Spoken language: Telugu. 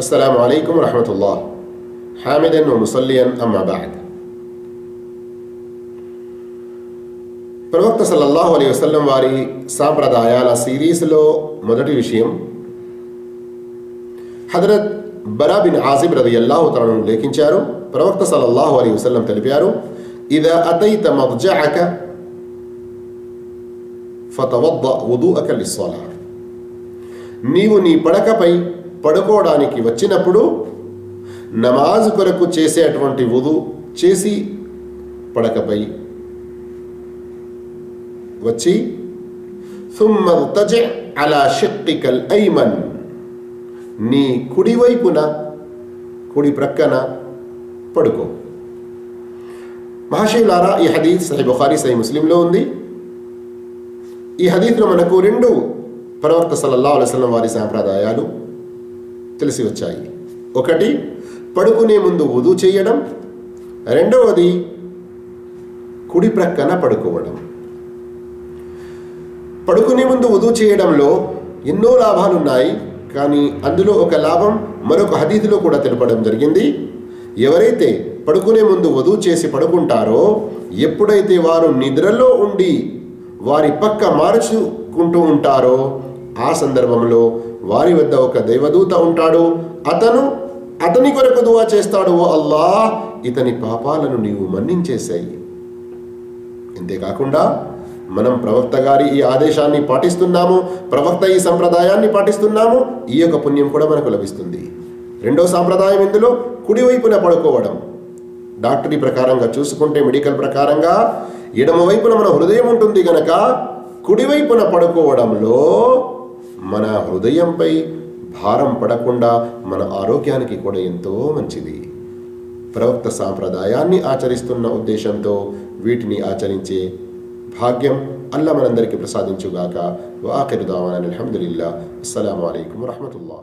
السلام عليكم ورحمة الله حامدا ومصليا أما بعد ప్రవక్త సల్లల్లాహు అలీ వసల్లం వారి సాంప్రదాయాల సిరీస్లో మొదటి విషయం హజరత్ బరా బిన్ ఆసిబ్ రది అల్లాహు తలను లేఖించారు ప్రవక్త సల్లల్లాహు అలీ వసల్లం తెలిపారు ఇదా అతైత మద్జఅక ఫతవద్ద వుదుఅక లిస్సలా నీవు నీ పడకపై పడుకోవడానికి వచ్చినప్పుడు నమాజ్ కొరకు చేసేటువంటి ఉదు చేసి పడకపై వచ్చి అలా శక్తికల్ ఐమన్. నీ కుడివైపున కుడి ప్రక్కన పడుకో. మహాశివులారా ఈ హదీత్ సహీ బుఖారీ సహీ ముస్లింలో ఉంది. ఈ హదీత్లో మనకు రెండు ప్రవర్త సల్లల్లా అలైస్ వారి సాంప్రదాయాలు తెలిసి వచ్చాయి ఒకటి పడుకునే ముందు ఉదు చేయడం. రెండవది కుడి ప్రక్కన పడుకోవడం. పడుకునే ముందు ఉదు చేయడంలో ఎన్నో లాభాలు ఉన్నాయి కానీ అందులో ఒక లాభం మరొక హదీతిలో కూడా తెలపడం జరిగింది. ఎవరైతే పడుకునే ముందు వధువు చేసి పడుకుంటారో ఎప్పుడైతే వారు నిద్రలో ఉండి వారి పక్క మార్చుకుంటూ ఉంటారో ఆ సందర్భంలో వారి వద్ద ఒక దైవదూత ఉంటాడు. అతను అతని కొరకు దువా చేస్తాడు. ఓ అల్లా ఇతని పాపాలను నీవు మన్నించేశాయి. అంతేకాకుండా మనం ప్రవక్త గారి ఈ ఆదేశాన్ని పాటిస్తున్నాము ప్రవక్త ఈ సంప్రదాయాన్ని పాటిస్తున్నాము ఈ యొక్క పుణ్యం కూడా మనకు లభిస్తుంది. రెండో సాంప్రదాయం ఇందులో కుడివైపున పడుకోవడం. డాక్టరీ ప్రకారంగా చూసుకుంటే మెడికల్ ప్రకారంగా ఎడమ వైపున మన హృదయం ఉంటుంది గనక కుడివైపున పడుకోవడంలో మన హృదయంపై భారం పడకుండా మన ఆరోగ్యానికి కూడా ఎంతో మంచిది. ప్రవక్త సాంప్రదాయాన్ని ఆచరిస్తున్న ఉద్దేశంతో వీటిని ఆచరించే భాగ్యం అల్లా మనందరికీ ప్రసాదించుగాక. వాఖిరు దావానా అల్హమ్దులిల్లా. అస్సలం అయికం వరహమతుల్లా